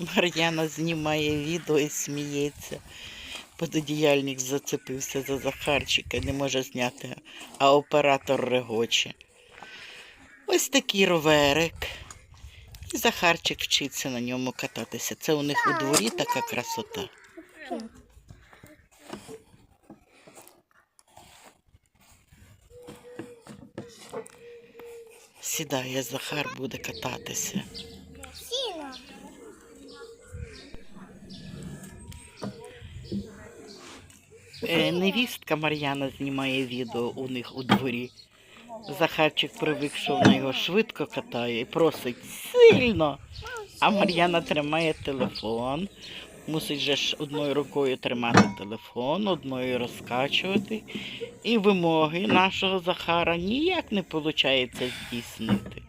Мар'яна знімає відео і сміється. Пододіяльник зацепився за Захарчика, не може зняти, а оператор регоче. Ось такий роверик. І Захарчик вчиться на ньому кататися. Це у них у дворі така красота. Сідає Захар, буде кататися. Невістка Мар'яна знімає відео у них у дворі. Захарчик привик, що вона його швидко катає і просить сильно. А Мар'яна тримає телефон. Мусить же ж одною рукою тримати телефон, одною розкачувати. І вимоги нашого Захара ніяк не виходить здійснити.